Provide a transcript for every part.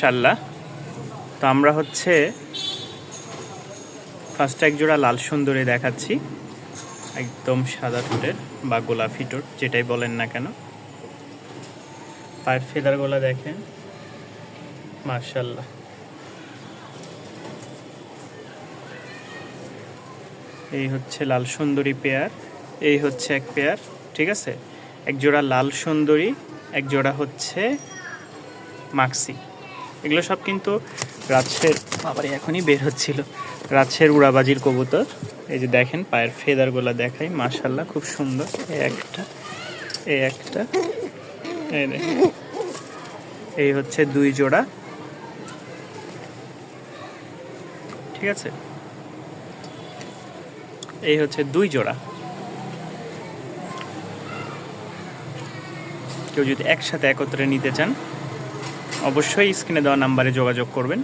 ইনশাল্লাহ তো আমরা হচ্ছে ফার্স্ট এক জোড়া লাল সুন্দরী দেখাচ্ছি। একদম সাদা ঠোঁটের বা গোলাপি ঠোঁট, যেটাই বলেন না কেন। পায়ের ফেদারগুলো দেখেন। মার্শাল্লাহ এই হচ্ছে লাল সুন্দরী পেয়ার, এই হচ্ছে এক পেয়ার, ঠিক আছে? এক জোড়া লাল সুন্দরী, এক জোড়া হচ্ছে মাক্সি। এগুলো সব কিন্তু রাজশের আবার এখনই বের হচ্ছিল। রাজশের উড়াবাজির কবুতর। এই যে দেখেন, পায়ের ফেদারগুলো দেখাই মাশাল্লাহ খুব সুন্দর। এই একটা এই একটা এই হচ্ছে দুই জোড়া। ঠিক আছে? এই হচ্ছে দুই জোড়া। কেউ যদি একসাথে একত্রে নিতে চান অবশ্যই স্ক্রিনে দেওয়া নাম্বারে যোগাযোগ করবেন।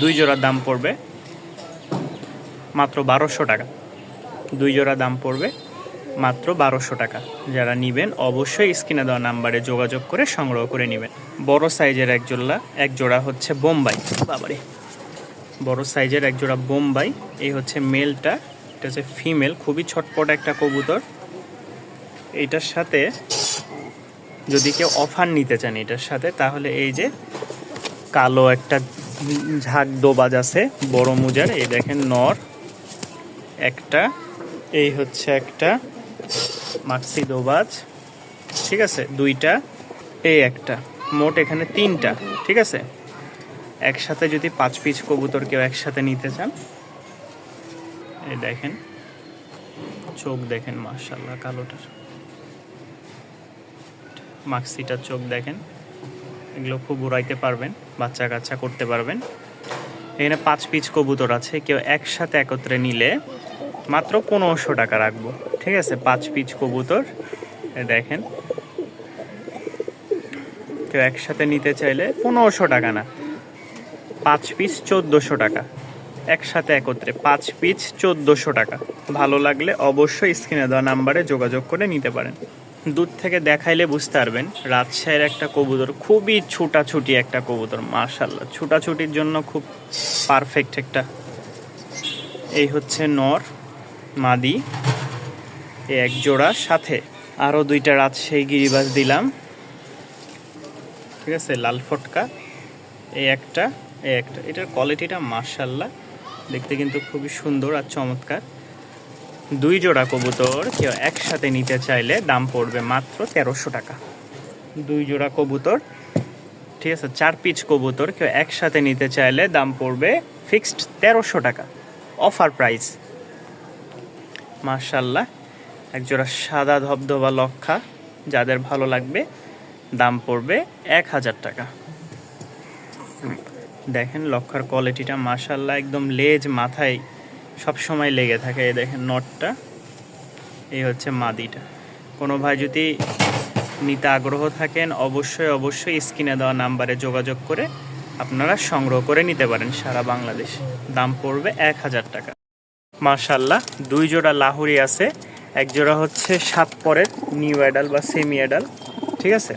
দুই জোড়া দাম পড়বে মাত্র বারোশো টাকা। দুই জোড়া দাম পড়বে মাত্র বারোশো টাকা। যারা নেবেন, অবশ্যই স্ক্রিনে দেওয়া নাম্বারে যোগাযোগ করে সংগ্রহ করে নেবেন। বড় সাইজের এক জোড়া এক জোড়া হচ্ছে বোম্বাই। বাবারে। বড় সাইজের এক জোড়া বোম্বাই। এই হচ্ছে মেলটা। এটা হচ্ছে ফিমেল। খুবই ছটপট একটা কবুতর। এইটার সাথে যদি কেউ অফার নিতে চান এটার সাথে, তাহলে এই যে কালো একটা ঝাঁক দোবাজ আছে, বড় মুজার, এই দেখেন নর, একটা, এই হচ্ছে একটা মাক্সি দোবাজ ঠিক আছে, দুইটা, এই একটা, মোট এখানে তিনটা, ঠিক আছে? একসাথে যদি পাঁচ পিস কবুতর কেউ একসাথে নিতে চান, এই দেখেন, চোখ দেখেন মার্শাল্লাহ কালোটার। মাক্সিটার চোখ দেখেন। এগুলো খুব উড়াইতে পারবেন বাচ্চা কাচ্চা করতে পারবেন। এখানে পাঁচ পিচ কবুতর আছে, কেউ একসাথে একত্রে নিলে মাত্র পনেরোশো টাকা রাখব। ঠিক আছে? পাঁচ পিচ কবুতর দেখেন। কেউ একসাথে নিতে চাইলে পনেরোশো টাকা না, পাঁচ পিস চোদ্দোশো টাকা। একসাথে একত্রে পাঁচ পিস চোদ্দোশো টাকা। ভালো লাগলে অবশ্যই স্ক্রিনে দেওয়া নাম্বারে যোগাযোগ করে নিতে পারেন। দূর থেকে দেখাইলে বুঝতে পারবেন, রাজশাহীর একটা কবুতর, খুবই ছুটাছুটি একটা কবুতর মার্শাল্লাহ ছুটাছুটির জন্য খুব পারফেক্ট একটা। এই হচ্ছে নর, মাদি এই এক জোড়া। সাথে আরও দুইটা রাজশাহী গিরিবাস দিলাম। ঠিক আছে, লাল ফটকা এই একটা এই একটা। এটার কোয়ালিটিটা মার্শাল্লাহ দেখতে কিন্তু খুবই সুন্দর আর চমৎকার। দুই জোড়া কবুতর, কেউ একসাথে নিতে চাইলে দাম পড়বে মাত্র তেরোশো টাকা। দুই জোড়া কবুতর, ঠিক আছে, চার পিচ কবুতর, কেউ একসাথে নিতে চাইলে দাম পড়বে ফিক্সড তেরোশো টাকা, অফার প্রাইস। মার্শাল্লাহ এক জোড়া সাদা ধবধবা লক্ষা, যাদের ভালো লাগবে, দাম পড়বে এক হাজার টাকা। দেখেন লক্ষার কোয়ালিটিটা মার্শাল্লাহ একদম লেজ মাথায় সব সময় লেগে থাকে, এই দেখেন নটটা। এই হচ্ছে মাদিটা। কোনো ভাই যদি নিতে আগ্রহ থাকেন, অবশ্যই অবশ্যই স্ক্রিনে দেওয়া নাম্বারে যোগাযোগ করে আপনারা সংগ্রহ করে নিতে পারেন সারা বাংলাদেশ। দাম পড়বে এক হাজার টাকা। মার্শাল্লাহ দুই জোড়া লাহুরি আছে। এক জোড়া হচ্ছে সাত পরের নিউ অ্যাডাল বা সেমি অ্যাডাল। ঠিক আছে?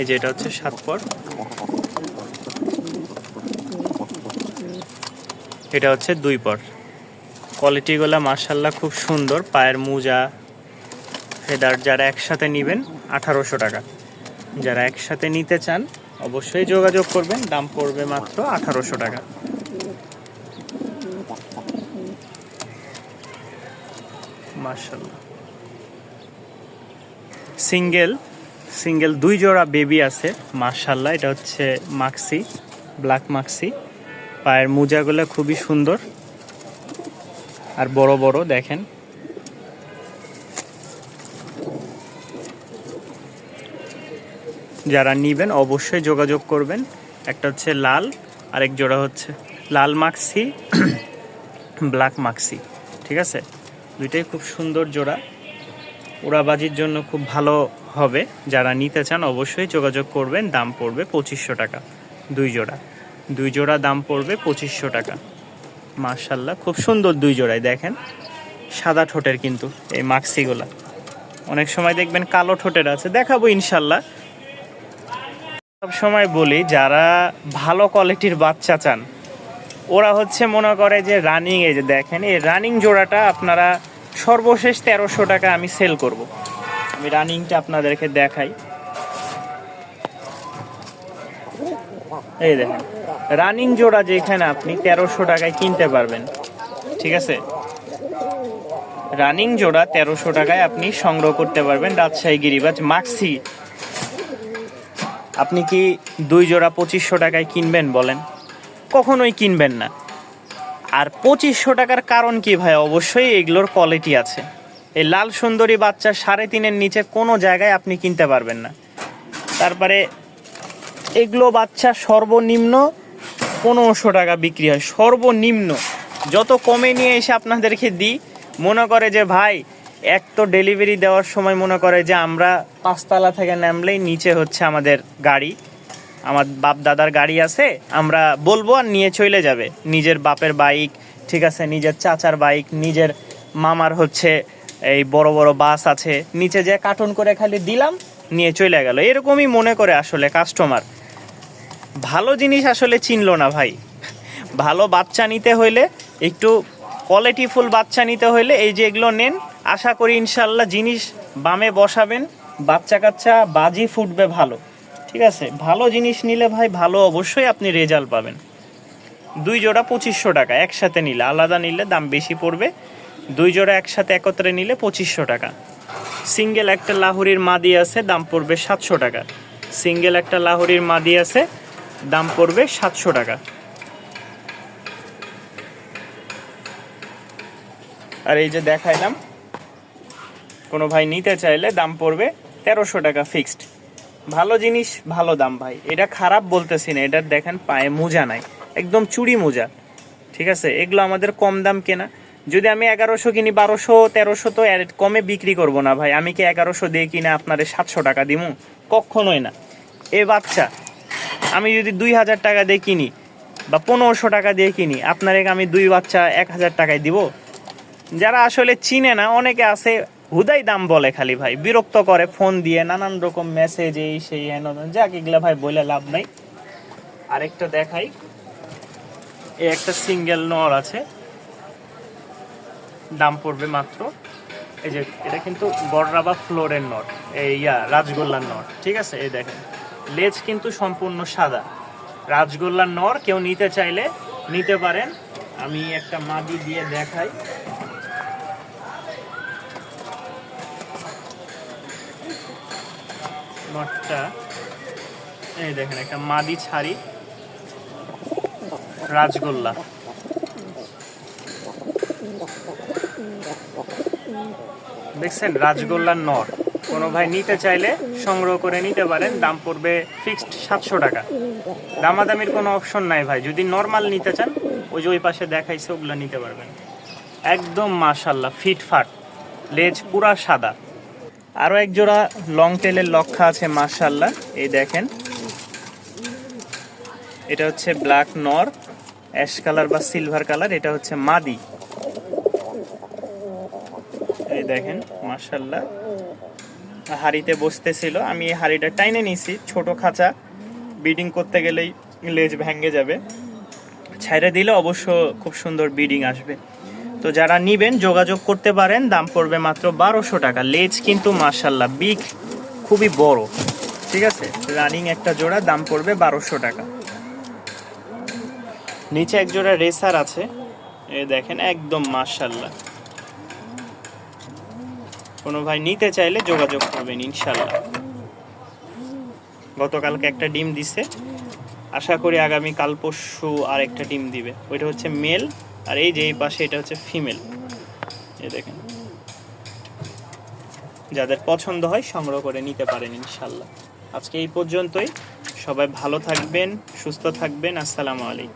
এই যে এটা হচ্ছে সাত পর। এটা হচ্ছে দুই পর। কোয়ালিটিগুলো মার্শাল্লাহ খুব সুন্দর, পায়ের মোজা, ফেদার যারা একসাথে নেবেন, আঠারোশো টাকা। যারা একসাথে নিতে চান, অবশ্যই যোগাযোগ করবেন, দাম পড়বে মাত্র আঠারোশো টাকা। মার্শাল্লাহ সিঙ্গেল সিঙ্গেল দুই জোড়া বেবি আছে মার্শাল্লাহ এটা হচ্ছে মাক্সি, ব্ল্যাক মাক্সি। পায়ের মোজাগুলো খুবই সুন্দর। আর বড় বড় দেখেন। যারা নিবেন অবশ্যই যোগাযোগ করবেন। একটা হচ্ছে লাল, আরেক জোড়া হচ্ছে লাল মাক্সি, ব্ল্যাক মাক্সি, ঠিক আছে? দুইটাই খুব সুন্দর জোড়া। উড়াবাজির জন্য খুব ভালো হবে। যারা নিতে চান অবশ্যই যোগাযোগ করবেন, দাম পড়বে পঁচিশশো টাকা। দুই জোড়া। দুই জোড়া দাম পড়বে পঁচিশশো টাকা। মার্শাল্লাহ খুব সুন্দর দুই জোড়ায় দেখেন। সাদা ঠোঁটের কিন্তু এই মাক্সিগুলা। অনেক সময় দেখবেন কালো ঠোঁটের আছে, দেখাবো ইনশাল্লাহ সব সময় বলি, যারা ভালো কোয়ালিটির বাচ্চা চান, ওরা হচ্ছে মনে করে যে রানিং এই যে দেখেন, এই রানিং জোড়াটা আপনারা সর্বশেষ তেরোশো টাকা আমি সেল করব। আমি রানিংটা আপনাদেরকে দেখাই। এই দেখেন। রানিং জোড়া যেখানে আপনি তেরোশো টাকায় কিনতে পারবেন। ঠিক আছে? রানিং জোড়া তেরোশো টাকায় আপনি সংগ্রহ করতে পারবেন রাজশাহী গিরিবাজ মাক্সি। আপনি কি দুই জোড়া পঁচিশশো টাকায় কিনবেন বলেন? কখনোই কিনবেন না। আর পঁচিশশো টাকার কারণ কি ভাই? অবশ্যই এগুলোর কোয়ালিটি আছে। এই লাল সুন্দরী বাচ্চা সাড়ে তিনের নিচে কোনো জায়গায় আপনি কিনতে পারবেন না। তারপরে এগুলো বাচ্চা সর্বনিম্ন পনেরোশো টাকা বিক্রি হয়, সর্বনিম্ন। যত কমে নিয়ে এসে আপনাদেরকে দিই, মনে করে যে, ভাই, এক তো ডেলিভারি দেওয়ার সময় মনে করে যে, আমরা পাঁচতলা থেকে নামলেই নিচে হচ্ছে আমাদের গাড়ি। আমার বাপ দাদার গাড়ি আছে, আমরা বলব আর নিয়ে চলে যাবে। নিজের বাপের বাইক ঠিক আছে, নিজের চাচার বাইক নিজের মামার হচ্ছে এই বড় বড় বাস আছে। নিচে যে কার্টুন করে খালি দিলাম, নিয়ে চলে গেল। এরকমই মনে করে আসলে কাস্টমার ভালো জিনিস আসলে চিনল না ভাই। ভালো বাচ্চা নিতে হইলে, একটু কোয়ালিটিফুল বাচ্চা নিতে হইলে এই যে এগুলো নেন। আশা করি ইনশাল্লাহ জিনিস বামে বসাবেন, বাচ্চা কাচ্চা, বাজি ফুটবে ভালো। ঠিক আছে? ভালো জিনিস নিলে ভাই ভালো অবশ্যই আপনি রেজাল্ট পাবেন। দুই জোড়া পঁচিশশো টাকা, একসাথে নিলে। আলাদা নিলে দাম বেশি পড়বে। দুই জোড়া একসাথে একত্রে নিলে পঁচিশশো টাকা। সিঙ্গেল একটা লাহুরির মাদি আছে, দাম পড়বে সাতশো টাকা। সিঙ্গেল একটা লাহুরির মাদি আছে দাম পড়বে সাতশো টাকা। আর এই যে দেখাইলাম, কোনো ভাই নিতে চাইলে দাম পড়বে তেরোশো টাকা ফিক্সড ভালো জিনিস, ভালো দাম ভাই। এটা খারাপ বলতেছি না এটার দেখেন পায়ে মোজা নাই, একদম চুড়ি মোজা। ঠিক আছে? এগুলো আমাদের কম দাম কেনা। যদি আমি এগারোশো কিনি, বারোশো, তেরোশো তো কমে বিক্রি করব না ভাই। আমি কি এগারোশো দিয়ে কিনে আপনাদের সাতশো টাকা দিমু? কখনোই না। এ বাচ্চা আমি যদি দুই হাজার টাকা দিয়ে কিনি বা পনেরোশো টাকা দিয়ে কিনি আপনারে আমি দুই বাচ্চা এক হাজার টাকায় দিব। যারা আসলে চিনে না, অনেকে আছে হুদাই দাম বলে খালি ভাই, বিরক্ত করে, ফোন দিয়ে, নানান রকম মেসেজ এই সেই হেন। যাক ভাই বলে লাভ নাই। আরেকটা দেখাই। এই একটা সিঙ্গেল নর আছে। দাম পড়বে মাত্র। এই যে, এটা কিন্তু গড়রা বা ফ্লোরের নট এই ইয়া, রাজগোল্লার নট ঠিক আছে? এই দেখেন। লেজ কিন্তু সম্পূর্ণ সাদা। রাজগোল্লার নর কেউ নিতে চাইলে নিতে পারেন। আমি একটা মাদি দিয়ে দেখাই। নটটা, এই দেখেন, একটা মাদি ছাড়ি। রাজগোল্লা। দেখছেন? রাজগোল্লার নর। কোনো ভাই নিতে চাইলে সংগ্রহ করে নিতে পারেন। দাম পড়বে ফিক্সড সাতশো টাকা। দামাদামির কোনো অপশন নাই ভাই। যদি নর্মাল নিতে চান, ওই যে ওই পাশে দেখাইছে, ওগুলো নিতে পারবেন। একদম মাশাল্লাহ ফিটফাট, লেজ পুরা সাদা। আরও এক জোড়া লং টেলের লক্ষা আছে মাশাল্লাহ এই দেখেন। এটা হচ্ছে ব্ল্যাক নর অ্যাশ কালার বা সিলভার কালার এটা হচ্ছে মাদি। এই দেখেন মাশাল্লাহ হাড়িতে বসতেছিল। আমি এই হাড়িটা টাইনে নিয়েছি ছোট খাঁচা। বিডিং করতে গেলেই লেজ ভেঙে যাবে। ছাইড়ে দিলে অবশ্য খুব সুন্দর বিডিং আসবে। তো যারা নিবেন, যোগাযোগ করতে পারেন, দাম পড়বে মাত্র বারোশো টাকা। লেজ কিন্তু মার্শাল্লাহ বিগ খুবই বড়। ঠিক আছে? রানিং একটা জোড়া, দাম পড়বে বারোশো টাকা। নিচে এক জোড়া রেসার আছে। এ দেখেন, একদম মার্শাল্লাহ কোনো ভাই নিতে চাইলে যোগাযোগ করবেন, ইনশাল্লাহ। গতকালকে একটা ডিম দিছে। আশা করি আগামী কাল পরশু আর একটা ডিম দিবে। ওইটা হচ্ছে মেল, আর এই যে এই পাশে এটা হচ্ছে ফিমেল। এ দেখেন। যাদের পছন্দ হয় সংগ্রহ করে নিতে পারেন, ইনশাল্লাহ। আজকে এই পর্যন্তই। সবাই ভালো থাকবেন, সুস্থ থাকবেন। আসসালামু আলাইকুম।